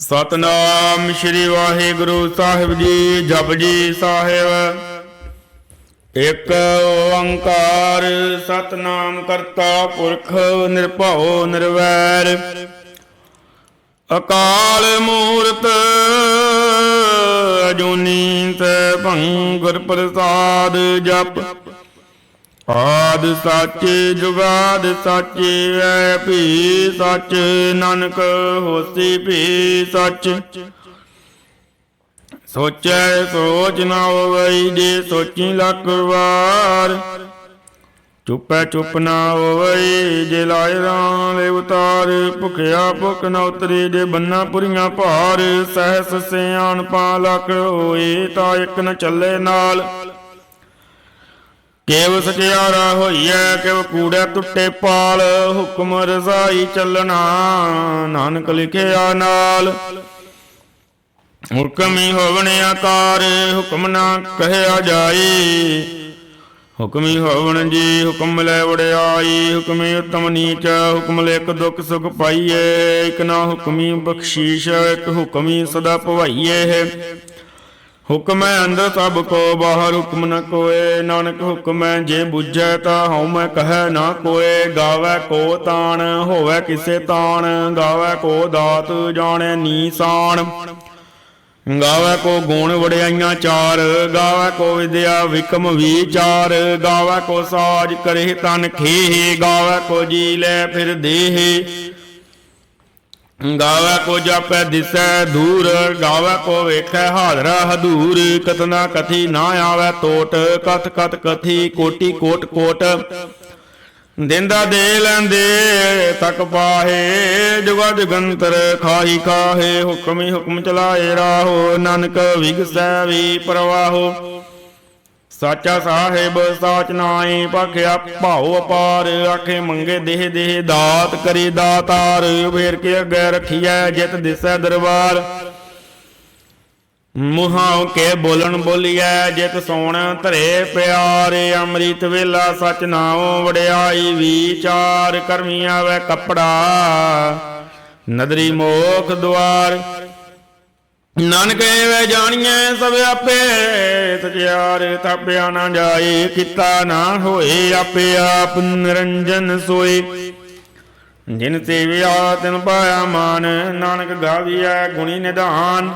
ਸਤਨਾਮ ਸ੍ਰੀ ਵਾਹਿਗੁਰੂ ਸਾਹਿਬ ਜੀ, ਜਪ ਜੀ ਸਾਹਿਬ। ਇੱਕ ਓੰਕਾਰ ਸਤਨਾਮ ਕਰਤਾ ਪੁਰਖ ਨਿਰਭਉ ਨਿਰਵੈਰ। ਅਕਾਲ ਮੂਰਤ ਅਜੂਨੀ ਤੇ ਭੰਗੁਰ ਪ੍ਰਸਾਦ ਜਪ। ਆਦ ਸੱਚ ਜੁਗਾਦ ਸੱਚ ਐ, ਭੀ ਸੱਚ ਨਾਨਕ ਹੋਸੀ, ਭੀ ਸੱਚ। ਸੋਚੈ ਸੋਚ ਨਾ ਹੋਵਈ ਜੇ ਸੋਚੀ ਲੱਖ ਵਾਰ। ਚੁੱਪੈ ਚੁੱਪ ਨਾ ਹੋਵਈ ਜੇ ਲਾਇ ਰਾਮ ਦੇ ਉਤਾਰ ਭੁਖਿਆ ਭੁਖ ਨਾ ਉਤਰੇ ਜੇ ਬੰਨਾ ਪੁਰੀਆਂ ਭਾਰ। ਸਹਿਸ ਸਿਆਣ ਪਾ ਲੱਖ ਹੋਏ ਤਾਂ ਇੱਕ ਨ ਚੱਲੇ ਨਾਲ। ਕੇਵ ਸਚਿਆਰਾ ਹੋਈਐ, ਕਿਵ ਕੂੜੈ ਟੁੱਟੇ ਪਾਲ, ਹੁਕਮ ਰਜ਼ਾਈ ਚੱਲਣਾ, ਨਾਨਕ ਲਿਖਿਆ ਨਾਲ। ਹੁਕਮੀ ਹੋਵਣ ਆਕਾਰ, ਹੁਕਮ ਨਾ ਕਹਿਆ ਜਾਈ। ਹੁਕਮੀ ਹੋਵਣ ਜੀ, ਹੁਕਮ ਲੈ ਵੜਿਆਈ, ਹੁਕਮੀ ਉਤਮ ਨੀਚ, ਹੁਕਮ ਲੈ ਇੱਕ ਦੁੱਖ ਸੁਖ ਪਾਈਏ। ਇਕ ਨਾ ਹੁਕਮੀ ਬਖਸ਼ੀਸ਼, ਇਕ ਹੁਕਮੀ ਸਦਾ ਭਵਾਈਏ। ਹੁਕਮ ਅੰਦਰ ਸਭ ਕੋ, ਬਾਹਰ ਹੁਕਮ ਨ ਕੋਏ। ਨਾਨਕ ਹੁਕਮ ਹੈ, ਜੇ ਬੁੱਝੈ ਤਾ ਹਉ ਮੈਂ ਕਹੈ ਨਾ ਕੋਏ। ਗਾਵੇ ਕੋ ਤਾਣ, ਹੋਵੇ ਕਿਸੇ ਤਾਣ। ਗਾਵੇ ਕੋ ਦਾਤ, ਜਾਣੈ ਨੀਸਾਨ ਗਾਵੇ ਕੋ ਗੁਣ ਵੜਿਆਈਆਂ ਚਾਰ। ਗਾਵੇ ਕੋ ਵਿਦਿਆ ਵਿਕਮ ਵਿਚਾਰ। ਗਾਵੇ ਕੋ ਸਾਜ ਕਰੇ ਤਨ ਖੇਹ। ਗਾਵੇ ਕੋ ਜੀ ਲੈ ਫਿਰ ਦੇਹ। ਗਾਵੇ ਕੋ ਜਾਪੈ ਦਿਸੈ ਦੂਰ, ਗਾਵੇ ਕੋ ਵੇਖੈ ਹਾਜ਼ਰਾ ਹਦੂਰ। ਕਤਨਾ ਕਥੀ ਨਾ ਆਵੇ ਟੋਟ ਕਥ ਕਥ ਕਥੀ ਕੋਟੀ ਕੋਟ ਕੋਟ। ਦਿੰਦਾ ਦੇ ਲੈਂਦੇ ਤਕ ਪਾਹੇ, ਜੁਗਾ ਜਗੰਤਰ ਖਾਹੀ ਕਾਹੇ ਹੁਕਮੀ ਹੁਕਮ ਚਲਾਏ ਰਾਹੋ, ਨਾਨਕ ਵਿਗਸੈ ਵੀ ਪ੍ਰਵਾਹੋ। ਸਾਚਾ ਸਾਹਿਬ, ਸਾਚ ਨਾਈ ਪਖਿਆ ਭਾਉ ਅਪਾਰ, ਆਖੇ ਮੰਗੇ ਦੇਹ ਦੇਹ, ਦਾਤ ਕਰੀ ਦਾਤਾਰ ਫੇਰ ਕੇ ਅੱਗੇ ਰਖੀਐ, ਜਿਤ ਦਿਸੈ ਦਰਬਾਰ। ਮੁਹਾਂ ਕੇ ਬੋਲਣ ਬੋਲੀਐ, ਜਿਤ ਸੋਣ ਧਰੇ ਪਿਆਰੇ, ਅੰਮ੍ਰਿਤ ਵੇਲਾ ਸਚ ਨਾਉ ਵਡਿਆਈ, ਵਿਚਾਰ ਕਰਮੀ ਆਵੇ ਕਪੜਾ। ਨਦਰੀ ਮੋਖ ਦੁਆਰ ਨਾਨਕੇ ਵੇ ਜਾਣੀਐ, ਸਭ ਆਪੇ ਸਚਿਆਰ ਤਾਪਿਆ ਨਾ ਜਾਏ, ਕੀਤਾ ਨਾ ਹੋਏ ਆਪੇ ਆਪ ਨਿਰੰਜਨ ਸੋਏ। ਜਿਨ ਸੇਵਿਆ ਤਿਨ ਪਾਇਆ ਮਾਨ, ਨਾਨਕ ਗਾਵੀਐ ਗੁਣੀ ਨਿਧਾਨ।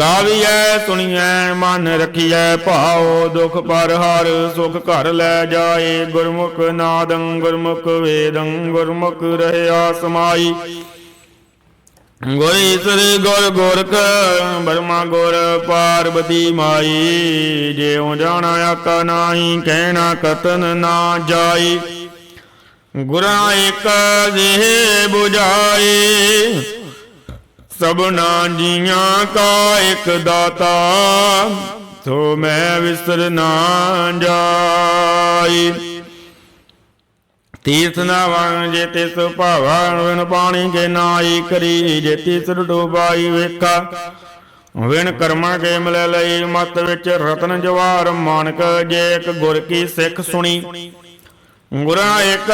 ਗਾਵੀਐ, ਸੁਣੀਐ, ਮਨ ਰਖੀਐ, ਭਾਉ ਦੁਖ ਪਰ ਹਰ ਸੁਖ ਘਰ ਲੈ ਜਾਏ। ਗੁਰਮੁਖ ਨਾਦੰ ਗੁਰਮੁਖ ਵੇਦੰ, ਗੁਰਮੁਖ ਰਹਿਆ ਸਮਾਈ। ਗੁਰ ਈਸਰ ਗੁਰ ਗੋਰਖ, ਬਰਮਾ ਗੁਰ, ਪਾਰਬਤੀ ਮਾਈ। ਜਿਉ ਜਾਣਾ ਆਕਾ ਨਾਹੀ, ਕਹਿਣਾ ਕਤਨ ਨਾ ਜਾਈ। ਗੁਰਾਂ ਇੱਕ ਦੇਹ 부ਝਾਈ ਸਭਨਾ ਜੀਆਂ ਕਾ ਇੱਕ ਦਾਤਾ। ਸੋ ਮੈਂ ਵਿਸਰ ਨਾ ਜਾਈ। ਤੀਰਥ ਨਾ ਜੇ ਤਿਸ ਭਾਵਨ ਵਿਨ ਪਾਣੀ ਕੇ ਨਾਈ ਕਰੀ ਜੇ ਤਿਸ ਡੋਬਾਈ ਵੇਖਾ। ਵਿਣ ਕਰਮਾਂ ਕੇ ਮਿਲ ਲਈ ਮਤ ਵਿੱਚ ਰਤਨ ਜਵਾਰ, ਮਾਨਕ ਜੇ ਇੱਕ ਗੁਰ ਕੀ ਸਿੱਖ ਸੁਣੀ। ਗੁਰਾਂ ਇੱਕ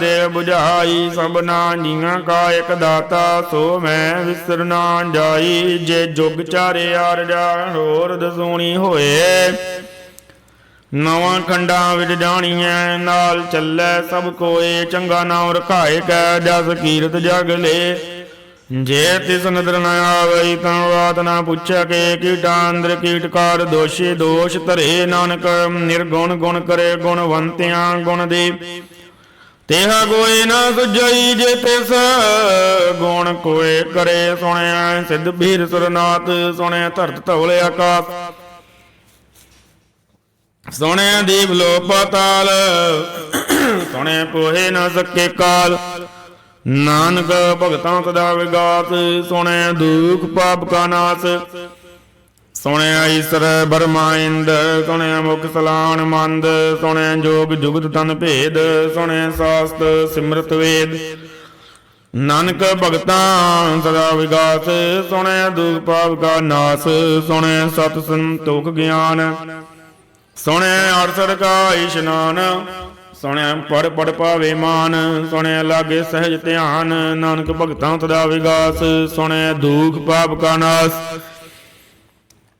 ਦੇ 부ਝਾਈ ਸਭਨਾ ਜੀਆਂ ਕਾ ਇੱਕ ਦਾਤਾ, ਸੋ ਮੈਂ ਵਿਸਰ ਨਾ ਜਾਈ। ਜੇ ਜੁਗ ਚਾਰੇ ਆਰਜਾ ਹੋਰ ਦਸੂਣੀ ਹੋਏ। ਨਵਾਂ ਖੰਡਾਂ ਵਿੱਚ ਜਾਣੀਐ, ਨਾਲ ਚੱਲੈ ਸਭ ਕੋਏ, ਚੰਗਾ ਨਾਮ ਰਖਾਏ ਕੈ ਜਸ ਕੀਰਤ ਜਗ ਲੇ। ਜੇ ਤਿਸ ਨਦਰ ਨ ਆਵਈ ਤਾਂ ਬਾਤ ਨਾ ਪੁੱਛੈ ਕੇ ਕੀਟਾਂ ਕੀਟਕਾਰ ਦੋਸ਼ੀ ਦੋਸ਼ ਧਰੇ। ਨਾਨਕ ਨਿਰਗੁਣ ਗੁਣ ਕਰੇ, ਗੁਣਵੰਤਿਆਂ ਗੁਣ ਦੇ। ਤੇਹਾ ਕੋਈ ਨਾ ਸੁਝਈ ਜੇ ਤਿਸ, ਗੁਣ ਕੋਏ ਕਰੇ। ਸੁਣਿਆ ਸਿੱਧ ਬੀਰ ਸੁਰਨਾਥ ਸੁਣਿਆ ਧਰਤ ਧਵਲੇ ਆਕਾਸ਼। ਸੁਣਿਆ ਦੀਪ ਲੋ ਪਤਾਲ ਸੁਣੇ ਪੋਹੇ ਨਾ ਸਕੇ ਕਾਲ। ਨਾਨਕ ਭਗਤਾਂ ਸਦਾ ਵਿਗਾਸ, ਸੁਣਿਆ ਦੁਖ ਪਾਪ ਕਾ ਨਾਸ। ਸੁਣਿਆ ਈਸਰ ਬਰਮਾ ਇੰਦ, ਸੁਣਿਆ ਮੁਖ ਸਲਾਣ ਮੰਦ, ਸੁਣਿਆ ਜੋਗ ਜੁਗਤ ਤਨ ਭੇਦ, ਸੁਣਿਆ ਸਾਸਤ ਸਿਮਰਤ ਵੇਦ। ਨਾਨਕ ਭਗਤਾਂ ਸਦਾ ਵਿਗਾਸ, ਸੁਣਿਆ ਦੁਖ ਪਾਪ ਕਾ ਨਾਸ, ਸੁਣਿਆ ਸਤ ਸੰਤੋਖ ਗਿਆਨ। ਸੁਣਿਆ ਅਰਸਰ ਕਾ ਇਸ਼ਨਾਨ ਸੁਣਿਆ ਪੜ ਪੜ ਪਾਵੇ ਮਾਨ ਸੁਣਿਆ ਲਾਗੇ ਸਹਿਜ ਧਿਆਨ, ਨਾਨਕ ਭਗਤਾਂ ਤਦਾ ਵਿਗਾਸ ਸੁਣਿਆ ਦੁਖ ਪਾਪ ਕਾ ਨਾਸ।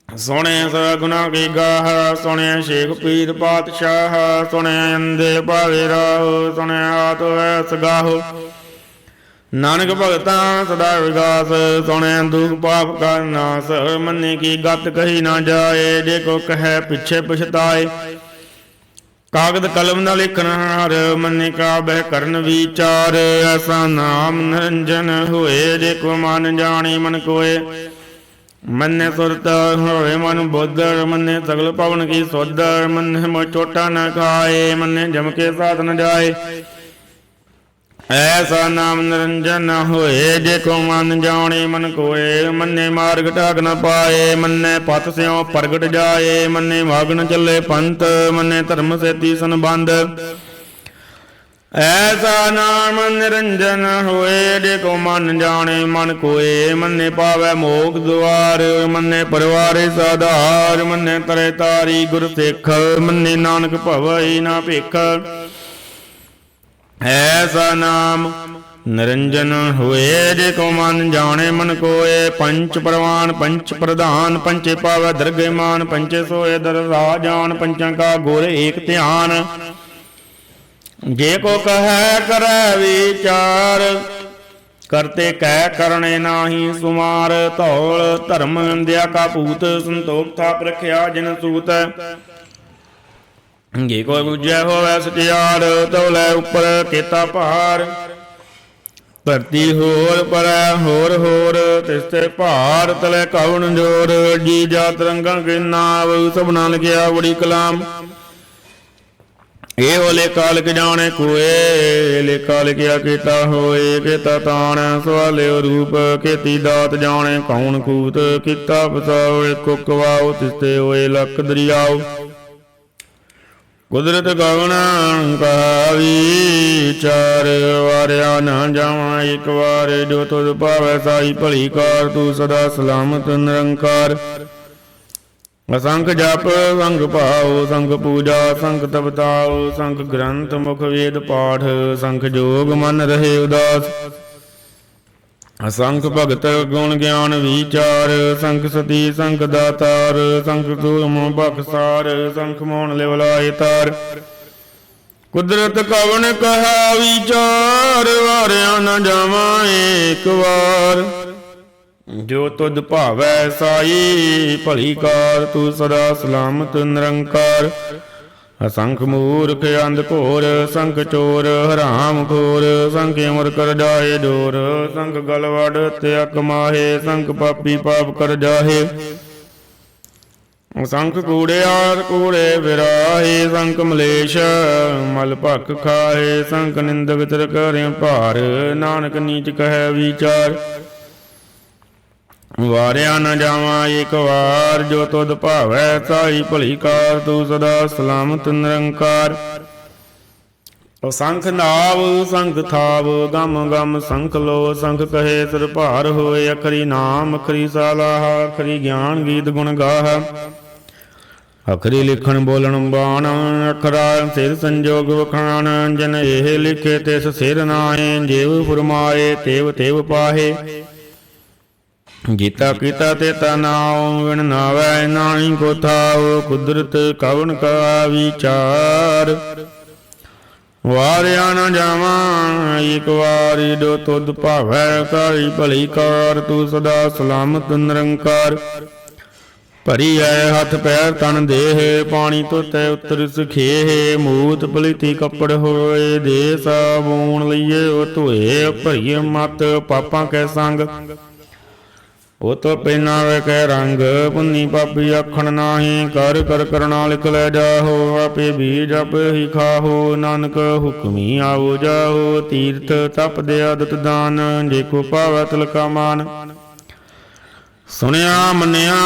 ਸੁਣਿਆ ਸਾ ਗੁਨਾ ਕੀ ਗਾਹ ਸੁਣਿਆ ਸ਼ੇਖ ਪੀਰ ਪਾਤਸ਼ਾਹ ਸੁਣਿਆ ਅੰਦੇ ਭਾਵੇ ਰਾਹ ਸੁਣਿਆ ਆਤ ਐਸ ਗਾਹੋ ਨਾਨਕ ਭਗਤਾਂ ਸਦਾ ਵਿਗਾਸ ਸੁਣਿਆ ਦੁਖ ਪਾਪ ਕਾ ਨਾਸ ਮੰਨੇ ਕੀ ਗਤ ਕਹੀ ਨਾ ਜਾਏ, ਜੇ ਕੋ ਕਹੈ ਪਿਛੇ ਪਛਤਾਏ। ਕਾਗਦ ਕਲਮ ਨਾਲ ਲਿਖਣ ਹਰ, ਮੰਨੇ ਕਾ ਬਹਿ ਕਰਨ ਵਿਚਾਰ। ਐਸਾ ਨਾਮ ਨਿਰੰਜਨ ਹੋਏ, ਜੇ ਕੋ ਮਨ ਜਾਣੇ ਮਨ ਕੋਏ। ਮੰਨੇ ਸੁਰਤ ਹੋਵੇ ਮਨ ਬੋਧਰ, ਮੰਨੇ ਸਗਲ ਪਵਨ ਕੀ ਸੋਧਰ ਮੰਨੇ ਮੋ ਚੋਟਾ ਨਾ ਖਾਏ, ਮੰਨੇ ਜਮ ਕੇ ਸਾਥ ਨ ਜਾਏ। ਐਸਾ ਨਾਮ ਨਿਰੰਜਨ ਹੋਏ, ਜੇ ਕੋ ਮਨ ਜਾਣੇ, ਮਨ ਕੋਏ, ਮੰਨੇ ਮਾਰਗ ਢਾਕ ਨ ਪਾਏ, ਮੰਨੇ ਪਤ ਸਿਉ ਪ੍ਰਗਟ ਜਾਏ, ਮੰਨੇ ਮਾਗਣ ਚੱਲੇ ਪੰਥ, ਮੰਨੇ ਧਰਮ ਸੇਤੀ ਸੰਬੰਧ। ਐਸਾ ਨਾਮ ਨਿਰੰਜਨ ਹੋਏ, ਜੇ ਕੋ ਮਨ ਜਾਣੇ, ਮਨ ਕੋਏ, ਮੰਨੇ ਪਾਵੇ ਮੋਖ ਦੁਆਰ, ਮੰਨੇ ਪਰਵਾਰੇ ਸਾਧਾਰ, ਮੰਨੇ ਤਰੇ ਤਾਰੀ ਗੁਰ ਸਿੱਖ, ਮੰਨੇ ਨਾਨਕ ਭਵਈ ਨਾ ਭਿਖ। ਐਸਾ ਨਾਮ। ਨਿਰੰਜਨ ਹੋਏ ਜੇ ਕੋ ਮਨ ਜਾਣੇ, ਮਨ ਕੋਏ ਪੰਚ ਪ੍ਰਵਾਨ, ਪੰਚ ਪ੍ਰਧਾਨ, ਪੰਚੇ ਪਾਵੈ ਦਰਗੇ ਪੰਚੇ ਸੋਏ ਦਰ ਜਾਣ ਪੰਚਾਂ ਕਾ ਗੁਰ ਏਕ ਧਿਆਨ। ਜੇ ਕੋ ਕਹੈ ਕਰੈ ਵਿਚਾਰ ਕਰਤੇ ਕਹਿ ਕਰਨੇ ਨਾਹੀ ਸੁਮਾਰ। ਧੌਲ ਧਰਮ ਅੰਦਿਆ ਕਾ ਭੂਤ ਸੰਤੋਖ ਥਾਪ ਰਖਿਆ ਜਿਨ ਸੂਤ। ਜੇ ਕੋ ਬੁਝੈ ਹੋਵੈ ਸਚਿਆਰ ਤਉ ਲੈ ਉੱਪਰ ਕੀਤਾ ਭਾਰ ਧਰਤੀ ਹੋਰ ਪਰੈ, ਹੋਰ ਹੋਰ, ਤਿਸ ਤੇ ਭਾਰ ਤਲੇ ਕਵਣ ਜੋਰ ਜੀ ਜਾਤ ਰੰਗਾਂ ਕੇ ਨਾਵ ਸਭਨਾ ਲਗਿਆ ਬੜੀ ਕਲਾਮ। ਇਹ ਹੋਲੇ ਕਾਲਕ ਜਾਣੇ ਕੋਏ, ਲੇ ਕਾਲਕ ਆ ਕੀਤਾ ਹੋਏ ਕੀਤਾ ਤਾਣ ਸਵਾਲਿਓ ਰੂਪ ਕੀਤੀ ਦਾਤ ਜਾਣੇ, ਕੌਣ ਕੂਤ ਕੀਤਾ ਬਸਾਓ ਕੁਕਵਾਓ ਤਿਸਤੇ ਹੋਏ ਲੱਖ ਦਰਿਆਓ। ਕੁਦਰਤ ਗਵਣ ਕਾ ਵਿਚਾਰ ਵਾਰਿਆ ਨਾ ਜਾਵਾਂ, ਇੱਕ ਵਾਰ ਜੋ ਤੁਧ ਭਾਵੈ ਸਾਈ ਭਲੀ ਕਾਰ, ਤੂੰ ਸਦਾ ਸਲਾਮਤ ਨਿਰੰਕਾਰ। ਅਸੰਖ ਜਪ, ਸੰਗ ਭਾਉ, ਸੰਗ ਪੂਜਾ, ਸੰਗ ਤਪਤਾਉ, ਸੰਗ ਗ੍ਰੰਥ ਮੁਖ ਵੇਦ ਪਾਠ, ਸੰਖ ਜੋਗ ਮਨ ਰਹੇ ਉਦਾਸ। ਅਸੰਖ ਭਗਤ ਗੁਣ ਗਿਆਨ ਵਿਚਾਰ, ਸੰਖ ਸਤੀ, ਸੰਖ ਦਾਤਾਰ, ਸੰਖ ਸੂਰਮ ਬਖਸਾਰ, ਸੰਖ ਮੋਹਣ ਲਿਵਲਾਏ ਤਾਰ। ਕੁਦਰਤ ਕਵਨ ਕਹਾ ਵਿਚਾਰ, ਵਾਰਿਆ ਨ ਜਾਵਾਂ ਏਕ ਵਾਰ। ਜੋ ਤੁਧ ਭਾਵੈ ਸਾਈ, ਭਲੀ ਕਾਰ, ਤੂੰ ਸਦਾ ਸਲਾਮਤ ਨਿਰੰਕਾਰ। ਅਸੰਖ ਮੂਰਖ ਅੰਧ ਘੋਰ, ਸੰਖ ਚੋਰ, ਹਰਾਮ ਖੋਰ, ਸੰਖ ਅਮਰ ਕਰ ਜਾਏ ਡੋਰ ਸੰਖ ਗਲਵੜ ਤੇ ਅਕ ਸੰਖ ਪਾਪੀ ਪਾਪ ਕਰ ਜਾਹੇ। ਸੰਖ ਕੂੜਿਆਰ ਕੂੜੇ ਵਿਰਾਹੇ, ਸੰਖ ਮਲੇਸ਼ ਮਲ ਭਖ ਖਾਏ ਸੰਖ ਨਿੰਦਕ ਤਿਰ ਕਰਿ ਭਾਰ, ਨਾਨਕ ਨੀਚ ਕਹੈ ਵਿਚਾਰ। ਵਾਰਿਆ ਨ ਜਾਵਾਂ ਇੱਕ ਵਾਰ, ਜੋ ਤੁਧ ਭਾਵੈ ਸਾਈ ਭਲੀ ਕਾਰ ਤੂੰ ਸਦਾ ਸਲਾਮਤ ਨਿਰੰਕਾਰ। ਅਸੰਖ ਨਾਵ ਸੰਖ ਥਾਵ, ਗਮ ਗਮ ਸੰਖ ਲੋ ਸੰਖ ਕਹੇ ਸਿਰ ਭਾਰ ਹੋਏ, ਅਖਰੀ ਨਾਮ, ਅਖਰੀ ਸਾਲਾਹ, ਅਖਰੀ ਗਿਆਨ ਗੀਤ ਗੁਣ ਗਾਹ। ਅਖਰੀ ਲਿਖਣ ਬੋਲਣ ਬਾਣ, ਅਖਰਾ ਸਿਰ ਸੰਜੋਗ ਵਖਾਣ, ਜਨ ਇਹ ਲਿਖੇ ਤਿਸ ਸਿਰ ਨਾਏ ਜੇਵ ਫਰਮਾਏ, ਤੇਵ ਤੇਵ ਪਾਹੇ। ਗੀਤਾ ਕੀਤਾ ਤੇ ਤਨਾਉ ਨਾਉ ਵਿਣ ਨਾਵੈ ਨਾਹੀ ਕੋ ਥਾਉ ਕੁਦਰਤ ਕਵਨ ਕਾ ਵਿਚਾਰ। ਵਾਰਿਆ ਨ ਜਾਵਾਂ, ਇੱਕ ਵਾਰੀ ਦੋ ਤੁਧ ਭਾਵੈ ਕਾਈ ਭਲੀ ਕਾਰ, ਤੂੰ ਸਦਾ ਸਲਾਮਤ ਨਿਰੰਕਾਰ। ਭਰੀ ਐ ਹੱਥ ਪੈਰ ਤਨ ਦੇਹ, ਪਾਣੀ ਧੋਤੈ ਉਤਰ ਸੁਖੇਹ, ਮੂਤ ਪਲੀਤੀ ਕੱਪੜ ਹੋਏ ਦੇ ਸਾਬੂਣ ਲਈਏ ਉਹ ਧੋਏ, ਭਰੀਏ ਮਤ, ਪਾਪਾਂ ਕੈ ਸੰਗ। ਉਹ ਤੋ ਪੈਨਾ ਵੇ ਕੈ ਰੰਗ, ਪੁੰਨੀ ਪਾਪੀ ਆਖਣ ਨਾਹੀ, ਕਰ ਕਰ ਕਰਣਾ ਲਿਖ ਲੈ ਜਾਹੋ, ਆਪੇ ਬੀਜ ਆਪੇ ਹੀ ਖਾਹੋ, ਨਾਨਕ ਹੁਕਮੀ ਆਵੋ ਜਾਹੋ, ਤੀਰਥ ਤਪ ਦੇ ਆਦਤ ਦਾਨ, ਜੇ ਕੋ ਪਾਵੈ ਤਿਲਕਾ ਮਾਨ। ਸੁਣਿਆ, ਮੰਨਿਆ,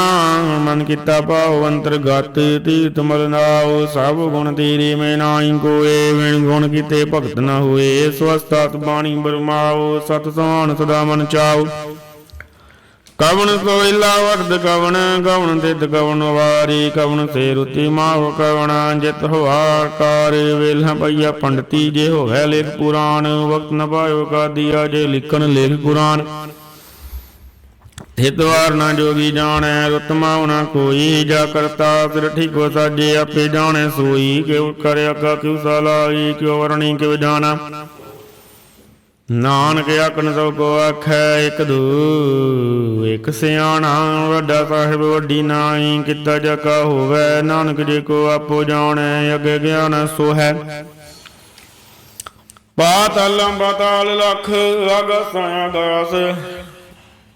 ਮਨ ਕੀਤਾ ਭਾਉ ਅੰਤਰਗਤ ਤੀਰਥ ਮਲਨਾਉ ਸਭ ਗੁਣ ਤੇਰੇ ਮੈਂ ਨਾਹੀ ਕੋਏ ਵਿਣ ਗੁਣ ਕੀਤੇ ਭਗਤ ਨਾ ਹੋਏ ਸਵਸਤਾਤ ਬਾਣੀ ਬਰਮਾਉ, ਸਤ ਸਮਾਨ ਸਦਾ ਮਨ ਚਾਉ। ਕਵਣ ਸੋਇਲਾ ਵਰਦ ਕਵਣ ਕਵਣ ਤਿਤ ਕਵਣ ਵਾਰੀ, ਕਵਣ ਸੇ ਰੁਤੀ ਮਾਹੁ ਕਵਣ, ਜਿਤ ਹੋਆ ਕਾਰ ਵੇਲਹ ਪਈਆ ਪੰਡਤੀ, ਜੇ ਹੋਵੇ ਲੇਖ ਪੁਰਾਣ ਵਕਤ ਨ ਪਾਇਓ ਕਾਦੀਆ, ਜੇ ਲਿਖਣ ਲੇਖ ਕੁਰਾਨ। ਹਿਤਵਾਰ ਨਾ ਜੋਗੀ ਜਾਣੈ ਰਤਮਾ ਨਾ ਕੋਈ, ਜਾ ਕਰਤਾ ਸਿਰ ਠੀਕੋ ਸਾਜੇ ਆਪੇ ਜਾਣੈ ਸੋਈ, ਕਿਉ ਕਰਿਆ ਕਾ ਕਿਉ ਸਲਾਈ ਕਿਉ ਵਰਣੀ ਕਿਉ ਜਾਣਾ। ਨਾਨਕ ਆਖਣ ਸੋ ਕੋ ਆਖੈ ਇੱਕ ਦੂ ਇੱਕ ਸਿਆਣਾ ਵੱਡਾ ਸਾਹਿਬ ਵੱਡੀ ਨਾਈ, ਕਿਤਾ ਜਕਾ ਹੋਵੇ, ਨਾਨਕ ਜੇ ਕੋ ਆਪੋ ਜਾਣੈ, ਅਗੇ ਗਿਆਨ ਸੋ ਹੈ ਪਾਤਲ ਬਤਾਲ ਲਖ ਅਗਸ ਅਗਾਸ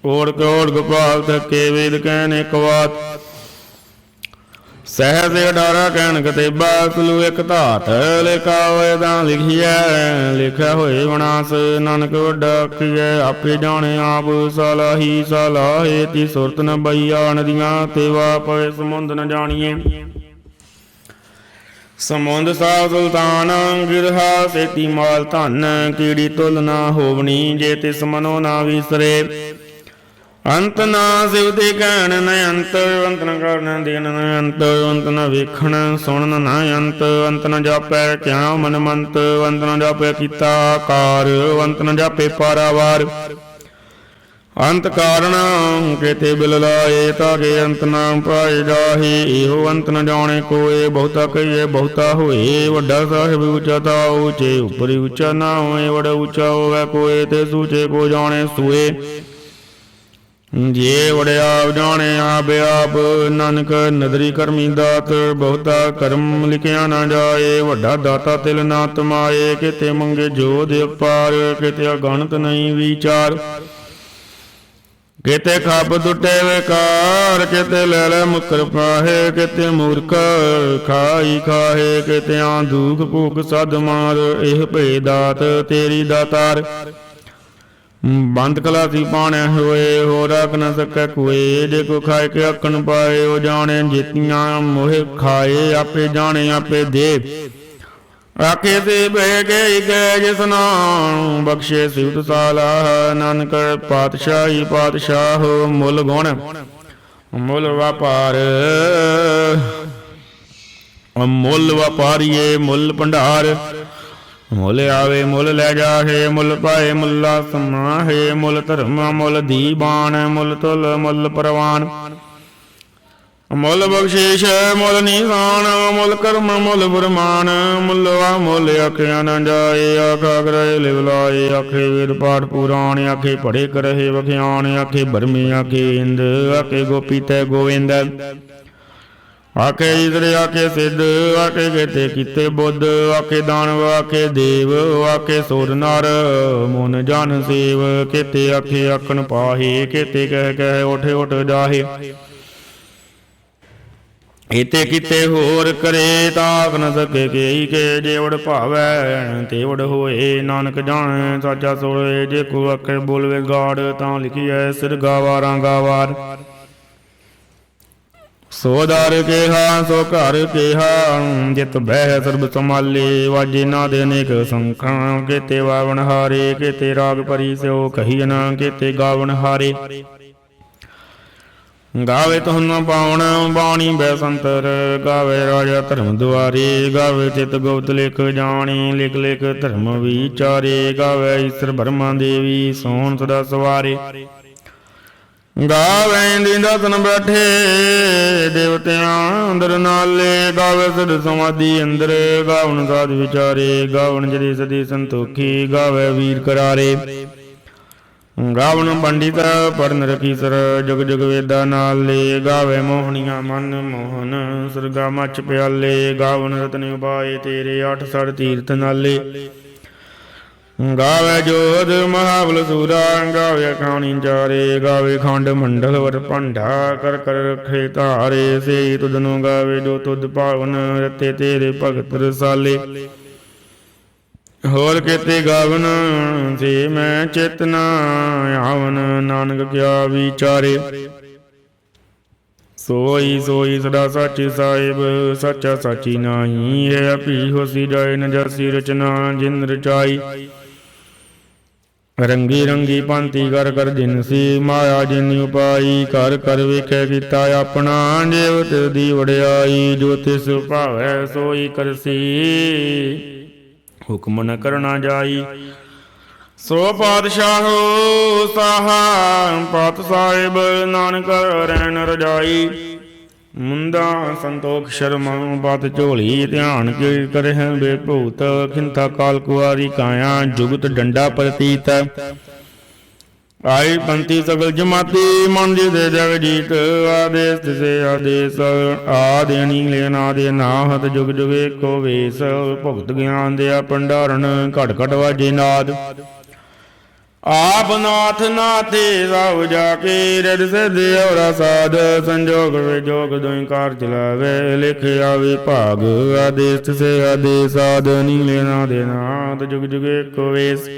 ਓੜ ਕੋੜ ਗੋਪਾਲ ਤਕੇ ਵੇਦ ਕਹਿਨ ਇੱਕ ਸਹਿਜ ਡਾਰਾ ਕਹਿਣ ਕਤੇਬਾ ਸਲੂ ਇੱਕ ਧਾਤ, ਲਿਖਾ ਹੋਏ ਤਾਂ ਲਿਖਿਆ ਲਿਖਿਆ ਹੋਏ ਵਿਨਾਸ਼ ਨਾਨਕ ਵੱਡਾ ਆਖੀਐ, ਆਪੇ ਜਾਣੇ ਆਪ ਸਲਾਹੀ, ਸਲਾਹੇ ਤੀ ਸੁਰਤ ਨ ਬਈਆ ਨਦੀਆਂ ਤੇਵਾ ਪਵੇ ਸਮੁੰਦ ਨ ਜਾਣੀਏ ਸਮੁੰਦ ਸਾ ਸੁਲਤਾਨ, ਗਿਰਹਾ ਸੇਤੀ ਮਾਲ ਧਨ, ਕੀੜੀ ਤੁਲ ਨਾ ਹੋਵਣੀ, ਜੇ ਤਿਸ ਮਨੋ ਨਾ ਵਿਸਰੇ। ਅੰਤ ਨਾ ਸਿਵ ਸਿਵਤੇ ਕਹਿਣ ਨ ਅੰਤ ਅੰਤ ਨ ਕਰਨ ਦੇਣ ਨ ਅੰਤ ਅੰਤ ਨ ਵੇਖਣ ਸੁਣਨ ਨ ਅੰਤ ਅੰਤ ਨ ਜਾਪੈ ਕਿਆ ਮਨ ਮੰਤ, ਅੰਤ ਨ ਜਾਪੈ ਕੀਤਾ ਆਕਾਰ, ਅੰਤ ਨ ਜਾਪੈ ਪਾਰਾਵਾਰ। ਅੰਤ ਕਾਰਣ ਕੇਤੇ ਬਿਲ ਲਾਏ ਤਾਕੇ ਅੰਤ ਨਾ ਪਾਏ ਜਾਹੇ, ਇਹੋ ਅੰਤ ਨ ਜਾਣੇ ਕੋਏ, ਬਹੁਤਾ ਕਹੀਏ ਬਹੁਤਾ ਹੋਏ, ਵੱਡਾ ਸਾਹਿਬ ਉਚਾ ਤਾ ਉਚੇ, ਉਪਰੀ ਉਚਾ ਨਾ ਹੋਏ ਵੜਾ ਉਚਾ ਹੋਵੇ ਕੋਏ ਤੇ ਸੂਚੇ ਕੋ ਜਾਣੇ ਸੂਏ। ਜੇ ਵੜਿਆ ਜਾਣੇ ਆਪ ਆਪ, ਨਾਨਕ ਨਦਰੀ ਕਰਮੀ ਦਾਤ, ਬਹੁਤਾ ਕਰਮ ਲਿਖਿਆ ਨਾ ਜਾਏ, ਵੱਡਾ ਦਾਤਾ ਤਿਲ ਨਾ ਤਮਾਏ, ਕਿਤੇ ਮੰਗੇ ਜੋਧ ਅਪਾਰ ਕਿਤੇ ਅਗਣਤ ਨਹੀਂ ਵਿਚਾਰ। ਕਿਤੇ ਖੱਪ ਟੁੱਟੇ ਵਿਕਾਰ, ਕਿਤੇ ਲੈ ਲੈ ਮੁਕਰ ਪਾਹੇ ਕਿਤੇ ਮੂਰਖ ਖਾਈ ਖਾਹੇ, ਕਿਤੇ ਆਂ ਦੁਖ ਭੂਖ ਸਦ ਮਾਰ, ਇਹ ਭੇ ਦਾਤ ਤੇਰੀ ਦਾਤਾਰ। ਬੰਦ ਕਲਾਸੀ ਪਾਣੈ ਹੋਏ ਹੋ ਰਖ ਨ ਸਕੈ ਕੋਏ ਜੇ ਕੋ ਖਾਏ ਕੇ ਅਕਣ ਪਾਏ, ਉਹ ਜਾਣੇ ਜਿਤੀਆਂ ਮੋਹਿ ਖਾਏ, ਆਪੇ ਜਾਣੇ, ਆਪੇ ਦੇ। ਆਕੇ ਤੇ ਬਹਿ ਗਏ ਗਏ ਜਿਸ ਨਾਮ ਬਖਸ਼ੇ ਸਿਵਤ ਸਾਲਾ, ਨਾਨਕ ਪਾਤਸ਼ਾਹੀ ਪਾਤਸ਼ਾਹ, ਮੁੱਲ ਗੁਣ, ਮੁੱਲ ਵਪਾਰ। ਮੁੱਲ ਵਪਾਰੀਏ ਮੁੱਲ ਭੰਡਾਰ। ਮੁੱਲ ਆਵੇ, ਮੁੱਲ ਲੈ ਜਾਹੇ ਮੁੱਲ ਪਾਏ ਮੁੱਲਾ ਸਮਾਹੇ ਮੁੱਲ ਧਰਮ, ਮੁੱਲ ਦੀਬਾਨ, ਮੁੱਲ ਤੁਲ, ਮੁੱਲ ਪਰਵਾਨ। ਮੁੱਲ ਬਖਸ਼ੀਸ਼, ਮੁੱਲ ਨੀਸਾਨ, ਮੁੱਲ ਕਰਮ, ਮੁੱਲ ਬਰਮਾਨ। ਮੁੱਲ ਵਾ ਮੁੱਲ ਆਖਿਆ ਨਾ ਜਾਏ ਆਖਾ ਕਰੇ ਲਿਵ ਲਾਏ, ਆਖੇ ਵੇਦ ਪਾਠ ਪੁਰਾਣ, ਆਖੇ ਪੜੇ ਕਰਹਿ ਵਖਿਆਣ ਆਖੇ ਬਰਮੇ, ਆਖੇ ਇੰਦ, ਆਖੇ ਗੋਪੀ ਤੈ ਗੋਵਿੰਦ। ਆਖੇ ਇਦਰ ਆਖੇ ਸਿੱਧ, ਆਖੇ ਕੇਤੇ ਕੀਤੇ ਬੁੱਧ, ਆਖੇ ਦਾਨਵ, ਆਖੇ ਦੇਵ, ਆਖੇ ਸੋਰ ਨਰ, ਮਨ ਜਨ ਸੇਵ ਕੇਤੇ ਆਖੇ ਆਖਣ ਪਾਹੇ ਕੇਤੇ ਕਹਿ ਕਹਿ ਉਠ ਉਠ ਜਾਹੇ। ਇਤੇ ਕਿਤੇ ਹੋਰ ਕਰੇ ਤਾਕ ਨ ਸਕੇ ਕੇਈ ਕੇ ਜੇਵੜ ਵਡ ਭਾਵੈ ਤੇ ਵਡ ਹੋਏ। ਨਾਨਕ ਜਾਣ ਸਾਚਾ ਸੋਏ ਜੇ ਕੋ ਆਖੇ ਬੋਲਵੇ ਗਾੜ, ਤਾਂ ਲਿਖੀਐ, ਸਿਰ ਗਾਵਾਰਾਂ ਗਾਵਾਰ। ਸੋ ਦਰ ਕੇਹਾ, ਸੋ ਘਰ ਕੇਹਾ, ਜਿਤ ਬਹਿ ਸਰਬ ਸੰਭਾਲੇ, ਵਾਜੇ ਨਾ ਦੇ ਅਨੇਕ ਸੰਖਾਂ, ਕੇਤੇ ਵਾਵਣ ਹਾਰੇ, ਕੇਤੇ ਰਾਗ ਪਰੀ ਸਿਓ, ਕਹੀ ਨਾ ਕੇਤੇ ਗਾਵਣ ਹਾਰੇ। ਗਾਵੇ ਤੁਹਾਨੂੰ ਪਾਉਣ ਬਾਣੀ ਬੈ ਸੰਤਰ, ਗਾਵੇ ਰਾਜਾ ਧਰਮ ਦੁਆਰੇ, ਗਾਵੇ ਚਿਤ ਗੁਪਤ ਲਿਖ ਜਾਣੀ, ਲਿਖ ਲਿਖ ਧਰਮ ਵਿਚਾਰੇ, ਗਾਵੇ ਈਸ਼ਰ ਬਰਮਾ ਦੇਵੀ, ਸੋਹਣ ਸਦਾ ਸਵਾਰੇ। ਗਾਵੇ ਦੀ ਦਸਨ ਬੈਠੇ, ਦੇਵਤਿਆਂ ਅੰਦਰ ਨਾਲੇ ਗਾਵੇ ਸਦ ਸਮਾਧੀ ਅੰਦਰ ਗਾਵਣ ਸਾਧ ਵਿਚਾਰੇ ਗਾਵਣ ਜਦੀ ਸਦੀ ਸੰਤੋਖੀ, ਗਾਵੇ ਵੀਰ ਕਰਾਰੇ। ਗਾਵਣ ਪੰਡਿਤ ਪੜਨ ਰਖੀ ਸਰ ਜਗ ਜਗ ਵੇਦਾ ਨਾਲੇ, ਗਾਵੇ ਮੋਹਣੀਆਂ ਮਨ ਮੋਹਨ, ਸਰਗਾ ਮਚ ਪਿਆਲੇ ਗਾਵਣ ਰਤਨ ਉਪਾਏ ਤੇਰੇ, ਅੱਠ ਸੜ ਤੀਰਥ ਨਾਲੇ। ਗਾਵੇ ਜੋਧ ਮਹਾਬਲ ਸੂਰਾ ਗਾਵੇ ਖਾਣੀ ਚਾਰੇ, ਗਾਵੇ ਖੰਡ ਮੰਡਲ ਵਰ ਭੰਡਾ, ਕਰ ਕਰ ਰਖੇ ਧਾਰੇ ਸੇ ਤੁਧ ਗਾਵੇ ਜੋ ਤੁਧ ਪਾਵਨ, ਰਤੇ ਤੇਰੇ ਭਗਤ ਰਸਾਲੇ। ਹੋਰ ਕਿਤੇ ਗਾਵਨ, ਜੇ ਮੈਂ ਚੇਤਨਾ ਆਵਨ, ਨਾਨਕ ਕਿਆ ਵਿਚਾਰੇ। ਸੋਈ ਸੋਈ ਸਦਾ ਸੱਚ ਸਾਹਿਬ, ਸੱਚਾ ਸਾਚੀ ਨਾਹੀ ਹੈ ਅਪੀ ਹੋਸੀ ਜਾਏ ਨ ਜਰਸੀ ਰਚਨਾ ਜਿਨ ਰਚਾਈ। ਰੰਗੀ ਰੰਗੀ ਪੰਤੀ ਕਰ ਕਰ ਜਿਨਸੀ ਮਾਇਆ ਜਿਨੀ ਉਪਾਈ ਕਰ ਕਰ ਵੇਖੈ ਕੀਤਾ ਆਪਣਾ ਜੀਵ ਤੇ ਦੀ ਵਡਿਆਈ, ਜੋ ਤਿਸ ਭਾਵੈ ਸੋਈ ਕਰਸੀ। ਹੁਕਮ ਨ ਕਰਨਾ ਜਾਈ। ਸੋ ਪਾਤਸ਼ਾਹ ਸਾਹਾ ਪਤ ਸਾਹਿਬ, ਨਾਨਕ ਰਹਿਣ ਰਜਾਈ। ਮੁੰਦਾ ਸੰਤੋਖ ਸ਼ਰਮਾ ਬਤ ਝੋਲੀ ਧਿਆਨ ਕੀ ਕਰਹਿ ਬੇਭੂਤ ਖਿੰਤਾ ਕਾਲ ਕੁਆਰੀ ਕਾਇਆ, ਜੁਗਤ ਡੰਡਾ ਪ੍ਰਤੀਤ। ਆਈ ਪੰਤੀ ਸਗਲ ਜਮਾਤੀ, ਮਨ ਜੀ ਦੇ ਜਗ ਜੀਤ, ਆਦੇਸ ਤਿਸੇ ਆਦੇਸ। ਆਦੇਣੀ ਲੈਨਾ ਦੇ ਨਾਹਤ ਜੁਗ ਜੁਗੇ ਕੋ ਵੇਸ। ਭੁਗਤ ਗਿਆਨ ਦੇ ਭੰਡਾਰਨ ਘਟ ਘਟ ਵਾਜੇ ਨਾਦ। ਆਪ ਨਾਥ ਨਾਥੇ ਸਭ ਜਾ ਕੇ ਰਦ ਸਿਧ ਔਰਾ ਸਾਧ ਸੰਜੋਗ ਵਿਜੋਗ ਦੋਇ ਕਾਰ ਚਲਾਵੇ ਲਿਖ ਆਵੇ ਆਦੇਸ ਸੇ ਆਦੇਸ ਆਦ ਨੀਲੇ ਨਾ ਦੇ ਨਾਦ, ਜੁਗ ਜੁਗੇ ਵੇਸ।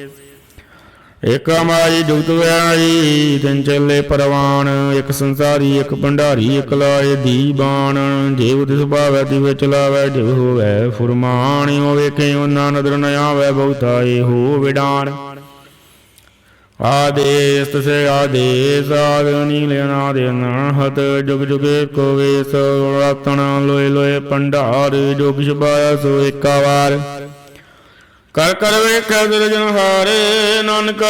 ਇਕ ਮਾਈ ਜੁਗਤ ਵਿਆਈ ਤਿੰਨ ਚੱਲੇ ਪਰਵਾਨ, ਇੱਕ ਸੰਸਾਰੀ, ਇੱਕ ਭੰਡਾਰੀ, ਇਕ ਲਾਏ ਦੀ ਬਾਣ ਜੀਵ ਤਿਸ ਭਾਵੈ ਤਿ ਵਿੱਚ ਲਾਵੈ, ਜਿਵ ਹੋਵੈ ਫੁਰਮਾਨ ਹੋ ਵੇਖੇ ਉਹਨਾਂ ਨਦਰ ਨ ਆਵੈ ਬਹੁਤਾਏ ਹੋ ਵਿਡਾਨ। ਆਦੇਸ ਤਸੇ ਆਦੇਸ, ਆਗਨੀ ਲੈਣਾ ਦੇ ਨਾਹਤ ਜੁਗ ਜੁਗੇ ਕੋ ਵੇਸ, ਰਤਨ ਲੋਏ ਲੋਏ ਪੰਡਾਰ ਜੋ ਕਿਛ ਸੋ ਏਕਾ ਵਾਰ। ਕਰ ਕਰ ਵੇਖੈ ਦਿਲ ਹਾਰੇ, ਨਾਨਕ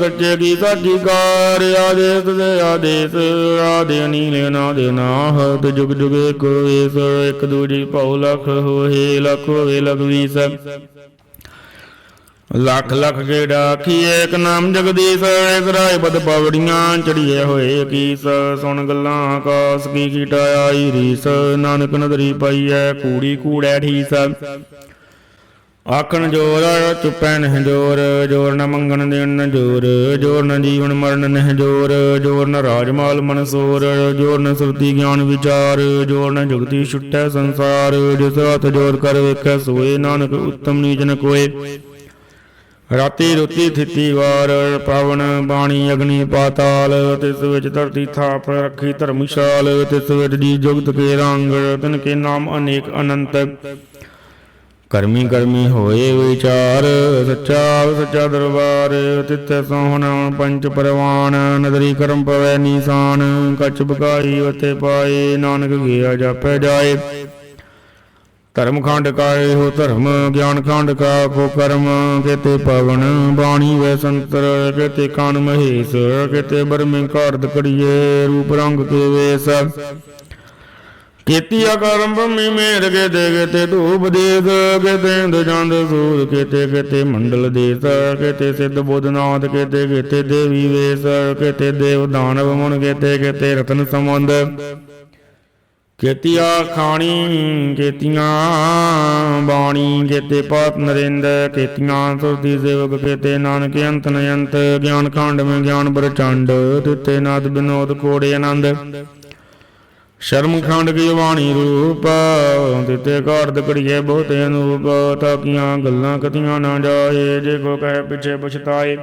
ਸੱਚੇ ਕੀ ਸਾਚੀ ਕਾਰ ਆਦੇਸ ਤਸੇ ਆਦੇਸ ਆਦੇਨੀ ਲੈਣਾ ਦੇ ਨਾਹਤ ਜੁਗ ਜੁਗੇ ਕੋ ਵੇਸ, ਇੱਕ ਦੂਜੀ ਭਉ ਲਖ ਹੋਏ ਲਖ ਹੋਏ ਲਖ ਵੀਸ ਲੱਖ ਲੱਖ ਕੇ ਡਾਖੀਏ ਏਕ ਨਾਮ ਜਗਦੀਸ਼ ਇੱਕ ਰਾਏ ਬਦ ਪਵੜੀਆਂ ਚੜੀਏ ਹੋਏ ਕੀਸ ਸੁਣ ਗੱਲਾਂ ਆਕਾਸ ਕੀ ਕੀਟਾ ਆਈ ਰੀਸ, ਨਾਨਕ ਨਦਰੀ ਪਈਐ ਕੂੜੀ ਕੂੜੈ ਠੀਸ ਆਖਣ ਜੋਰ, ਚੁੱਪੈ ਨਹਿ ਜੋਰ ਜੋਰ ਨ ਮੰਗਣ ਦੇਣ ਨ ਜੋਰ ਜੋਰ ਨ ਜੀਵਨ ਮਰਨ ਨਹਿ ਜੋਰ ਜੋਰ ਨ ਰਾਜਮਾਲ ਮਨਸੂਰ ਜੋਰ ਨ ਸੁਰਤੀ ਗਿਆਨ ਵਿਚਾਰ, ਜੋਰ ਨ ਜੁਗਤੀ ਛੁਟੈ ਸੰਸਾਰ, ਜਿਸ ਹੱਥ ਜੋਰ ਕਰ ਵੇਖੈ ਸੋਏ, ਨਾਨਕ ਉਤਮ ਨੀਚ ਨ ਕੋਏ। ਰਾਤੀ ਰੁਤੀ ਥਿੱਤੀ ਵਾਰ, ਪਵਨ ਬਾਣੀ, ਅਗਨੀ ਪਾਤਾਲ, ਤਿਸ ਵਿੱਚ ਧਰਤੀ ਥਾਪ ਰੱਖੀ ਧਰਮਸ਼ਾਲ, ਤਿਸ ਵਿੱਚ ਜੀ ਜੁਗਤ ਕੇ ਰੰਗ, ਤਿਨ ਕੇ ਨਾਮ ਅਨੇਕ ਅਨੰਤ। ਕਰਮੀ ਕਰਮੀ ਹੋਏ ਵਿਚਾਰ, ਸੱਚਾ ਸੱਚਾ ਦਰਬਾਰ, ਤਿੱਥੇ ਸੋਹਣਾ ਪੰਚ ਪਰਵਾਨ, ਨਦਰੀ ਕਰਮ ਪਵੈ ਨੀਸਾਨ, ਕਛ ਬਕਾਈ ਉਤੇ ਪਾਏ, ਨਾਨਕ ਗਿਆ ਜਾਪੈ ਜਾਏ। ਧਰਮ ਖੰਡ ਕਾਏ ਹੋ ਧਰਮ, ਗਿਆਨ ਖੰਡ ਕਾ ਕੋ ਕਰਮ ਕਿਤੇ ਪਵਨ ਬਾਣੀ ਵੈ ਸੰਤਰ ਕੇਤੇ ਕਾਨ ਮਹੇਸ਼ ਕੇਤੇ ਬਰਮੇ ਘਾਰਦ ਕੜੀਏ ਰੂਪ ਰੰਗ ਕੇ ਵੇਸ। ਕੀਤੀ ਆਕਰਮ ਭਮੀ ਮੇਰ ਕੇ ਦੇ ਕੇਤੇ ਧੂਪ ਦੇਸ ਕਿਤੇ ਇੰਦ ਚੰਦ ਸੂਰ ਕਿਤੇ ਕਿਤੇ ਮੰਡਲ ਦੇਸ ਕਿਤੇ ਸਿੱਧ ਬੁੱਧਨਾਥ ਕਿਤੇ ਕਿਤੇ ਦੇਵੀ ਵੇਸ ਕਿਤੇ ਦੇਵ ਦਾਨਵ ਮੁਨ ਕਿਤੇ ਕਿਤੇ ਰਤਨ ਸੰਬੰਧ। ਕੇਤੀਆ ਖਾਣੀ ਕੇਤੀਆਂ ਬਾਣੀ ਕੇਤੇ ਪਾਤ ਨਰਿੰਦ ਕੇਤੀਆਂ ਸੁਰਤੀ ਸੇਵਕ ਕੇਤੇ ਨਾਨਕ ਅੰਤ ਨ ਅੰਤ ਗਿਆਨ ਖੰਡ ਮੈਂ ਗਿਆਨ ਬਰਚੰਡ ਤਿੱਤੇ ਨਾਦ ਬਿਨੋਦ ਕੋੜੇ ਆਨੰਦ। ਸ਼ਰਮ ਖੰਡ ਕੀ ਬਾਣੀ ਰੂਪ, ਦਿੱਤੇ ਕਾਰਦ ਕੜੀਏ ਬਹੁਤੇ ਅਨੂਪ ਤਾਕੀਆਂ ਗੱਲਾਂ ਕਤੀਆਂ ਨਾ ਜਾਏ, ਜੇ ਕੋ ਕਹੇ ਪਿਛੇ ਪਛਤਾਏ।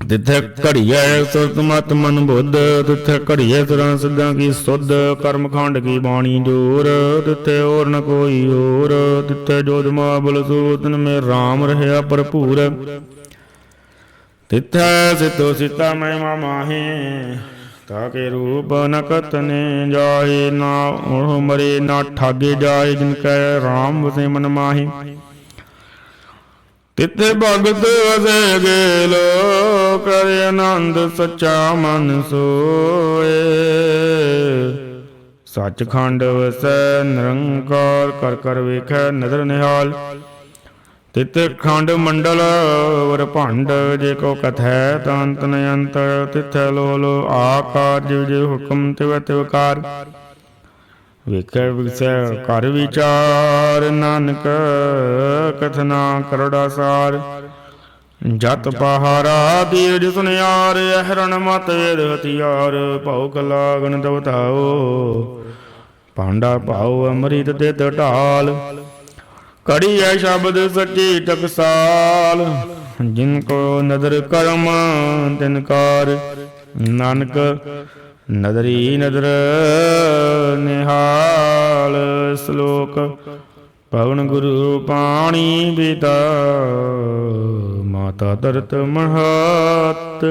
ਤਿਥੈ ਘੜੀਐ ਸੁਰਤ ਮਤ ਮਨ ਬੁੱਧ ਤਿਥੈ ਘੜੀਐ ਸੁਰਾਂ ਸਿੱਧਾਂ ਕੀ ਸੁਧ, ਕਰਮ ਖੰਡ ਕੀ ਬਾਣੀ ਜੋਰ ਤਿੱਥੇ ਹੋਰ ਨ ਕੋਈ ਹੋਰ ਤਿੱਥੇ ਜੋਦ ਮਾਬਲ ਸੂਤਨ ਮੇ RAM ਰਹਿਆ ਭਰਪੂਰ। ਤਿਥੈ ਸਿਤੋ ਸਿਤਾ ਮੈਂ ਮਾਹੇ ਤਾਕੇ ਰੂਪ ਨ ਕਤਨੇ ਜਾਏ ਨਾ, ਉਹ ਮਰੇ ਨਾ ਠਾਗੇ ਜਾਏ ਜਿਨ ਕੈ RAM ਵਸੇ ਮਨ ਮਾਹੀ। ਤਿੱਥੇ ਭਗਤ ਵਸੇ ਗੇਲ ਕਰੇ ਆਨੰਦ ਸੱਚਾ ਮਨ ਸੋਏ। ਸੱਚਖੰਡ ਵਸੈ ਨਿਰੰਕਾਰ, ਕਰ ਕਰ ਵੇਖੈ ਨਦਰ ਨਿਹਾਲ। ਤਿੱਥੇ ਖੰਡ ਮੰਡਲ ਵਰ ਭੰਡ, ਜੇ ਕੋ ਕਥੈ ਤਾਂ ਅੰਤ ਨ ਅੰਤ ਤਿੱਥੇ ਲੋ ਲੋ ਆਕਾਰ, ਜਿਵ ਜਿਵ ਹੁਕਮ ਤਿਵ ਤਿਵਕਾਰ ਵੇਖੈ ਵਿਸੈ ਕਰ ਵਿਚਾਰ, ਨਾਨਕ ਕਥਨਾ ਕਰੜਾ ਸਾਰ। ਜਤ ਪਹਾਰਾ ਦੀਜ ਸੁਨਿਆਰ, ਅਹਰਣ ਮਤ ਵੇਦ ਹਥਿਆਰ, ਭਉ ਕਲਾਗਨ ਦਵਤਾਓ। ਪਾਂਡਾ ਭਾਉ ਅੰਮ੍ਰਿਤ ਤੇ ਢਾਲ ਕੜੀ ਐ ਸ਼ਬਦ ਸੱਚੀ ਟਕਸਾਲ। ਜਿਨ ਕੋ ਨਦਰ ਕਰਮ ਤਿਨਕਾਰ ਨਾਨਕ ਨਦਰੀ ਨਦਰ ਨਿਹਾਲ ਸ਼ਲੋਕ। ਪਵਨ ਗੁਰੂ ਪਾਣੀ ਬੀਤਾ ਮਾਤਾ ਦਰਤ ਮਹਤ।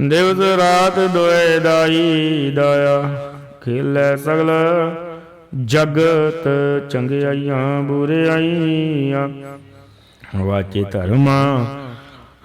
ਦਿਵਸ ਰਾਤ ਦੋਏ ਦਾਈ ਦਾਇਆ ਖੇਲੇ ਸਗਲ ਜਗਤ ਚੰਗਿਆਈਆਂ ਬੁਰਿਆਈਆਂ। ਵਾਚੇ ਧਰਮਾ